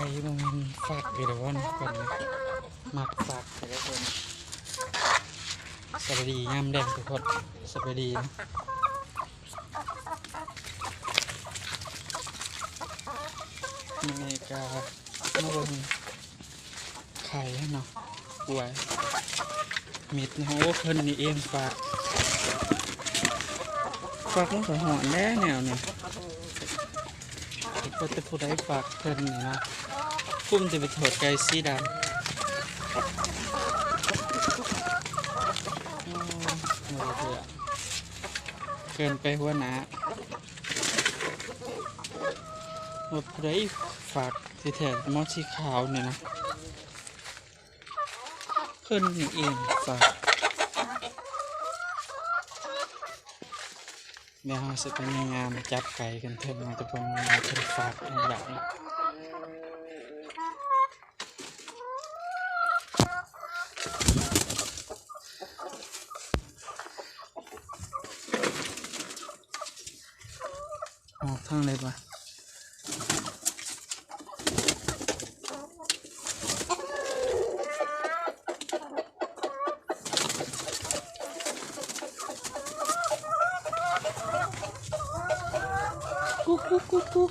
ข่มันฝากอีกแล้ววันก่อนนะมักฝากแต่ละคนสวัสดีงามแดงทุกคนสวัสดีนะมันเอกามาเบิ่งไข่ให้เนาะป่วยมิดโอ้เพิ่นนี่เองฝากฝากมันก็หอนแน่แนวเนี่ย ก็จะผู้ใดฝากเพิ่นนี่นะพุ่มจะไปโถดไก่สีดำเกินไปหัวหนาหมดเลยฝากสีแถมมอสีขาวเนี่ยนะเพิ่นนี่เองฝาก เดี๋ยวเราจะไปงานจับไก่กันเถอะมาจะเป็นมาเพิ่ฝากอีกแบบออกทางเลยปะ กุ๊ก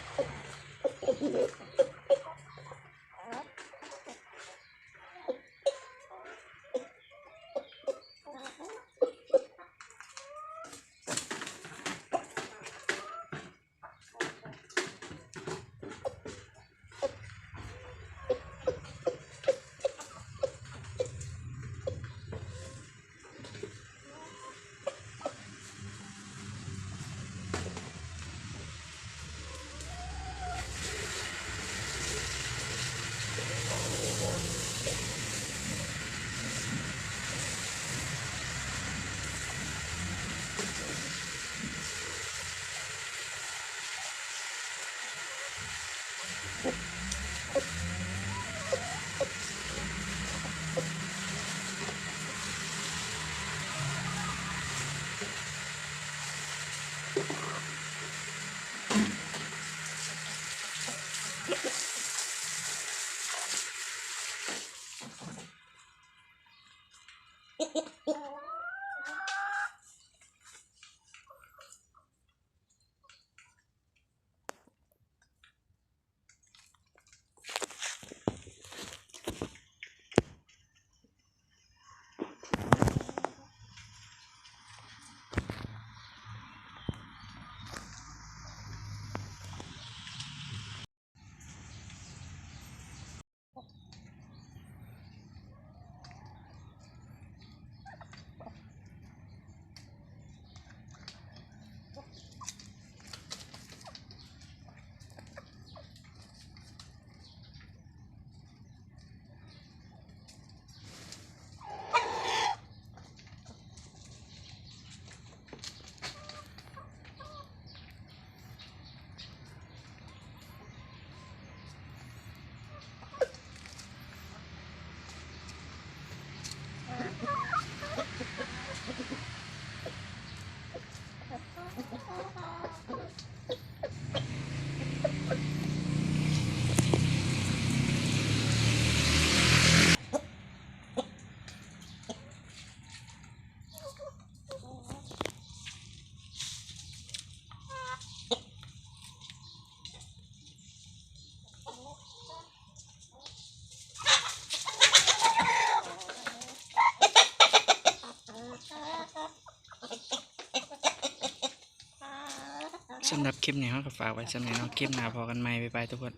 สำหรับคลิปนี้เราก็ฝากไว้สำหรับเนาะคลิปหน้าพอกันใหม่บ๊ายบายทุกคน